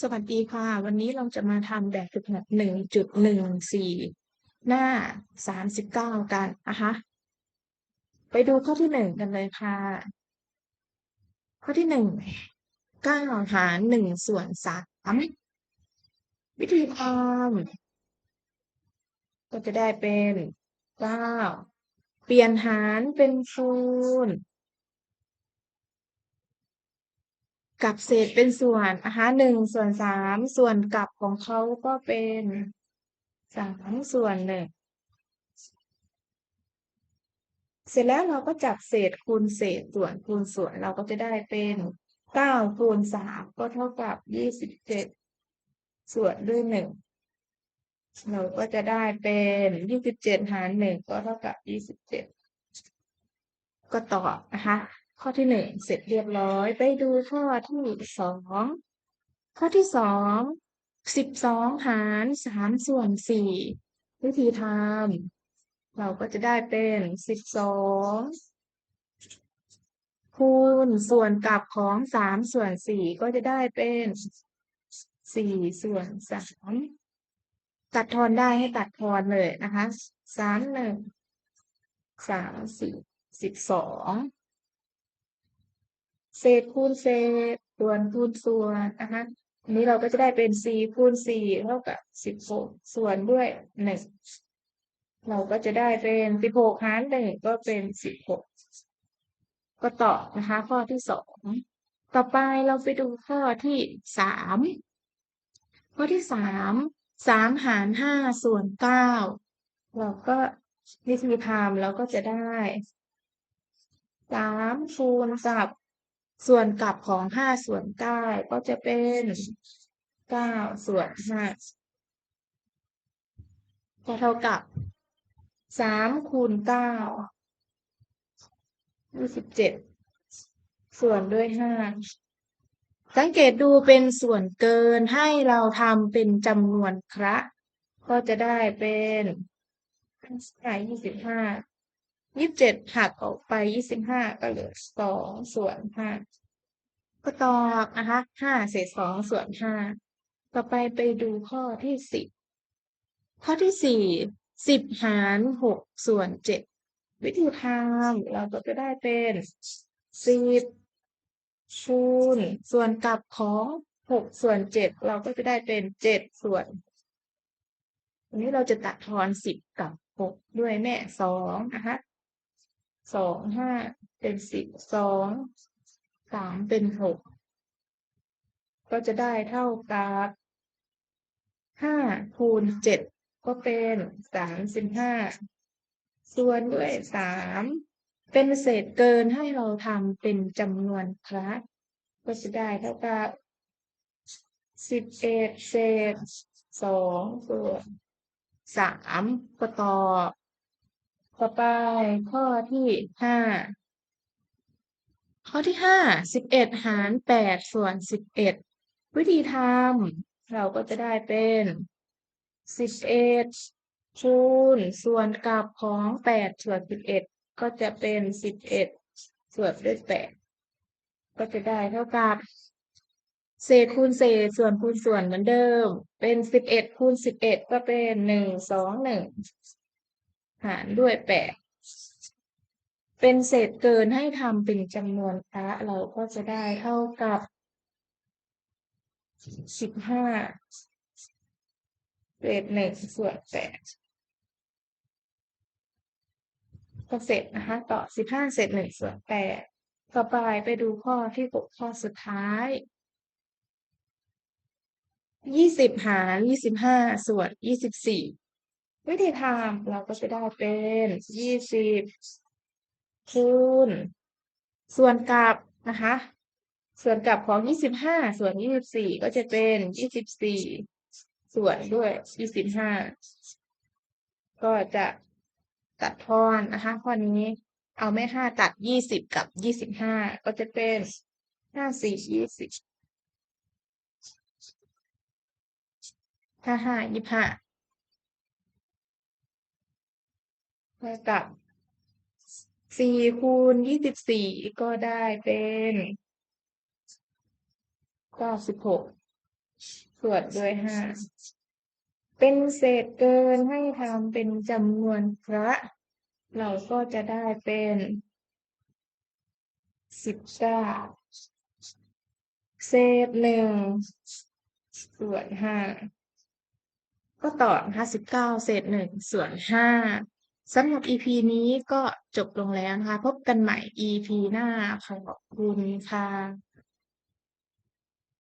สวัสดีค่ะ วันนี้เราจะมาทำแบบฝึกหัดหนึ่งจุดหนึ่งสี่หน้าสามสิบเก้ากันนะคะไปดูข้อที่หนึ่งกันเลยค่ะ ข้อที่หนึ่งเก้าหารหนึ่งส่วนสามวิธีทำก็จะได้เป็นเก้าเปลี่ยนหารเป็นคูณ กับเศษเป็นส่วนนะคะหนึ่งส่วนสามส่วนกับของเขาก็เป็นสามส่วนหนึ่งเสร็จแล้วเราก็จับเศษคูณเศษส่วนคูณส่วนเราก็จะได้เป็นเก้าคูณสามก็เท่ากับยี่สิบเจ็ดส่วนด้วยหนึ่งเราก็จะได้เป็นยี่สิบเจ็ดหารหนึ่งก็เท่ากับยี่สิบเจ็ดก็ตอบนะคะ ข้อที่หนึ่งเสร็จเรียบร้อย ไปดูข้อที่สองข้อที่สองสิบสองหารสามส่วนสี่วิธีทำเราก็จะได้เป็นสิบสองคูณส่วนกลับของสามส่วนสี่ก็จะได้เป็นสี่ส่วนสามตัดทอนได้ให้ตัดทอนเลยนะคะสามหนึ่งสามสี่สิบสอง เศษคูณเศษ ส่วนคูณส่วนนะคะอันนี้เราก็จะได้เป็นสี่คูณสี่เท่ากับสิบหกส่วนด้วยหนึ่งเราก็จะได้เป็นสิบหกหารหนึ่งก็เป็นสิบหกก็ตอบนะคะ ข้อที่สองต่อไปเราไปดูข้อที่สามข้อที่สามสามหารห้าส่วนเก้าเราก็วิธีทำเราก็จะได้สามคูณกับ ส่วนกลับของห้าส่วนเก้าก็จะเป็นเก้าส่วนห้าก็เท่ากับสามคูณเก้ายี่สิบเจ็ดส่วนด้วยห้าสังเกตดูเป็นส่วนเกินให้เราทำเป็นจำนวนคระ ก็จะได้เป็นยี่สิบห้า ยี่สิบเจ็ดหักออกไปยี่สิบห้าก็เหลือสองส่วนห้าก็ตอบนะคะห้าเศษสองส่วนห้าต่อไปไปดูข้อที่สิบข้อที่สี่สิบหารหกส่วนเจ็ดวิธีทำเราก็จะได้เป็นสิบคูณส่วนกลับของหกส่วนเจ็ดเราก็จะได้เป็นเจ็ดส่วนอันนี้เราจะตัดทอนสิบกับหกด้วยแม่สองนะคะ สองห้าเป็นสิบสองสามเป็นหกก็จะได้เท่ากับห้าคูณเจ็ดก็เป็นสามสิบห้าส่วนด้วยสามเป็นเศษเกินให้เราทำเป็นจำนวนครั้งก็จะได้เท่ากับสิบเอ็ดเศษสองส่วนสามก็ต่อ ต่อไปข้อที่ห้าข้อที่ห้าสิบเอ็ดหารแปดส่วนสิบเอ็ดวิธีทำเราก็จะได้เป็นสิบเอ็ดคูณส่วนกลับของแปดส่วนสิบเอ็ดก็จะเป็นสิบเอ็ดส่วนด้วยแปดก็จะได้เท่ากับเศษคูณเศษส่วนคูณส่วนเหมือนเดิม เป็นสิบเอ็ดคูณสิบเอ็ดก็เป็นหนึ่งสองหนึ่ง หารด้วยแปดเป็นเศษเกินให้ทำเป็นจำนวนพระเราก็จะได้เท่ากับสิบห้าเศษหนึ่งส่วนแปดก็เสร็จนะคะ ต่อสิบห้าเศษหนึ่งส่วนแปดต่อไปไปดูข้อที่หกข้อสุดท้ายยี่สิบหารยี่สิบห้าส่วนยี่สิบสี่ วิธีทำเราก็จะได้เป็นยี่สิบคูณส่วนกับนะคะ ส่วนกับของยี่สิบห้าส่วนยี่สิบสี่ก็จะเป็นยี่สิบสี่ส่วนด้วยยี่สิบห้าก็จะตัดทอนนะคะข้อนี้เอาไม่ห้าตัดยี่สิบกับยี่สิบห้าก็จะเป็นห้าสี่ยี่สิบห้าห้ายี่ห้าเท่ากับสี่คูณยี่สิบสี่ก็ได้เป็นเก้าสิบหกส่วนด้วยห้าเป็นเศษเกินให้ทำเป็นจำนวนคระ เราก็จะได้เป็นสิบเก้าเศษหนึ่งส่วนห้าก็ต่อห้าสิบเก้าเศษหนึ่งส่วนห้า สำหรับ EP นี้ก็จบลงแล้วนะคะ พบกันใหม่ EP หน้าขอบคุณค่ะ